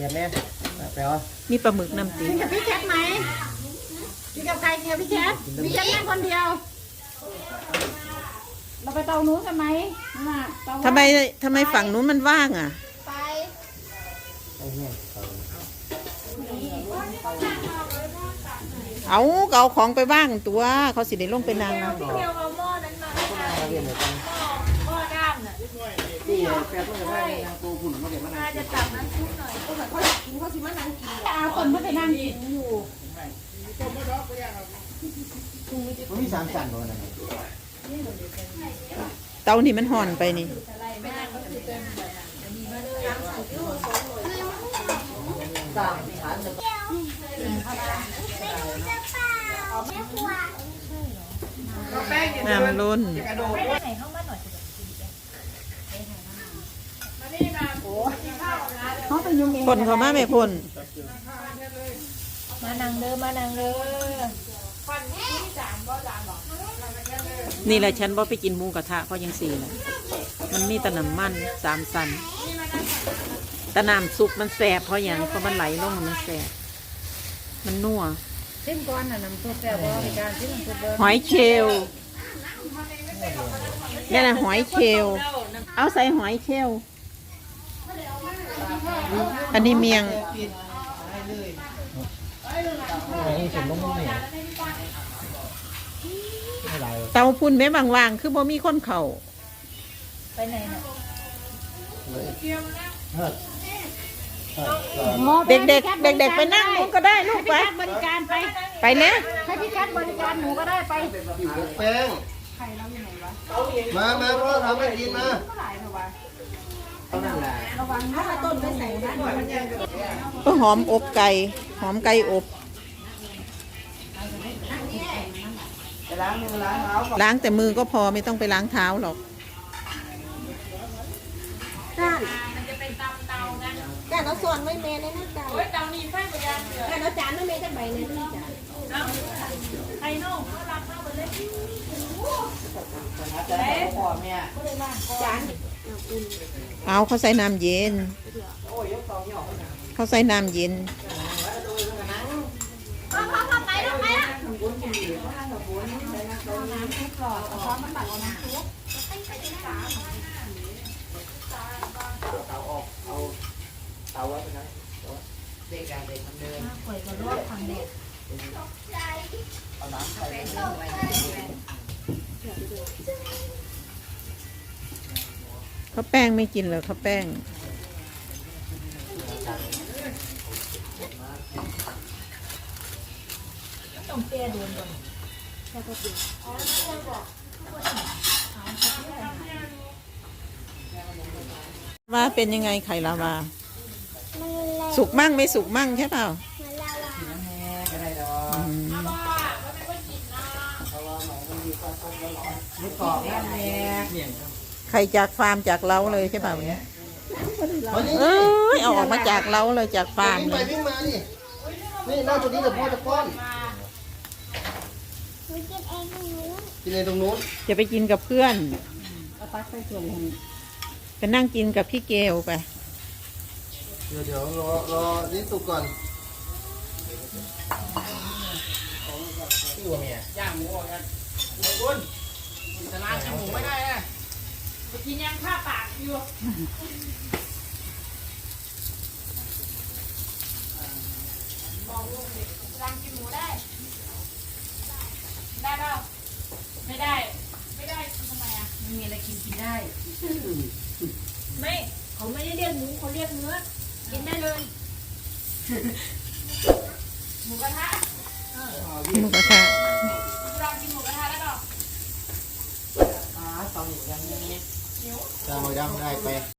ยียบแน่ไปเอามีปลาหมึกน้ำตีกินกับพี่แคทไหมกินกับใครกินกับพี่แคทพี่แคทนั่งคนเดียว เราไปเตานู้นกันไหมนั่นน่ะเตาทำไมทำไมฝั่งนู้นมันว่างอะ ไปไอ้เหี้ยเอาเอาก็เอาของไปว่างตัว เขาสิได้ลงไปนางเดียวเอาหม้อนั้นมาให้ทาน เอาเรียนหน่อยกัน หม้อด้ามน่ะ นี่ แปดต้องให้นางปูหุ่นมาเก็บมาน่าจะตักน้ำซุปหน่อยอากกินเขาชิมานั่งกินอาคนไม่ไปนั่งกินอยู่มันมีสามสั่นเลยนะเตานี่มันห่อนไปนี่สามฐานจะน้ำล้นไหนเข้ามาหน่อย เขาไปยุ่งเองพ่นเขามาไม่พ่นมานังเด้อมานังเด้อนี่แหละฉันบ่ไปกินหมูกระทะเพราะยังสี่แหละมันมีแตะน้ำมันสามสันแตะน้ำซุปมันแสบเพราะอย่างเพราะมันไหลลงมันแสบมันนัวเส้นก้อนน่ะน้ำซุปแต่ว่าในการที่น้ำซุปเดินหอยเชลลนี่นน่ะหอยเชลลเอาใส่หอยเชลล อันนี้เมียงนี่ผมต้องมุ่งเนี่ยไม่ไรเตาพุ่นแม่บางๆคือบ่มีคนเข่าไปไหนน่ะเฮ้ยเด็กๆเด็กๆไปนั่งนู้นก็ได้ลูกไปให้พี่แคทบริการไปไปนะให้พี่แคทบริการหนูก็ได้ไปอยู่กับแป้งมามาพ่อทำให้กินมา ก็หอมอบไก่ หอมไก่อบไปล้างมือล้างเท้าก่อนล้างแต่มือก็พอไม่ต้องไปล้างเท้าหรอกก้านมันจะเป็นตำเตานะก้านเราส่วนไม่เมนในนั่นจ้ะโอ้ยเตานี้ไฟเหมือนกันเดือดก้านเราจานไม่เมนจะใบในนี่จ้ะไข่น่องเขารับเข้าไปเลยพ่อแม่จานเอาเขาใส่น้ำเย็น เขาใส่น้ำเย็น พ่อพ่อพ่อไปแล้วไปแล้วเตาออกเอาเตาไว้ตรงนั้นเด็กการเด็กมันเดินข่อยก็รอดทางแดดเอาน้ำใส่เขาแป้งไม่กินเหรอเขาแป้ง ต้องเตี้ยโดนก่อนว่าเป็นยังไงไข่ลาวา สุกมั่งไม่สุกมั่งใช่เปล่าแม่ก็ได้ดอกอืมเพราะว่าหมอมันอยู่กับต้มแล้วหรอไม่กรอบนะแม่เนี่ย ไข่จากฟาร์มจากเล้าเลยใช่เปล่าเนี่ยเอานี่เอ้ยเอาออกมาจากเล้าเลยจากฟาร์มวิ่งเลไปยวิ่งมาดินี่หน้าตัวนี้เดี๋ยวพ่อจะป้อนกินในตรงนู้นจะไปกินกับเพื่อนเอาปักใส่ส่วนของไปนั่งกินกับพี่เกลไปเดี๋ยวเดี๋ยวรอรอนี่สุกก่อนที่หัวเมียย่างหมูออกกันคุณจะล้างหมูไม่ได้นะไป กินยังข้าปากอยู่บอกลูกดิรังกินหมูได้ ได้เปล่าไม่ได้ ไม่ได้ทำไมอะไม่มีอะไรกินกินได้ ไม่เขาไม่ได้เรียกหมูเขาเรียกเนื้อ กินได้เลยหมูกระทะหมูกระทะ ลองกินหมูกระทะแล้วก็ ย่าตอนนี้ยังได้ไป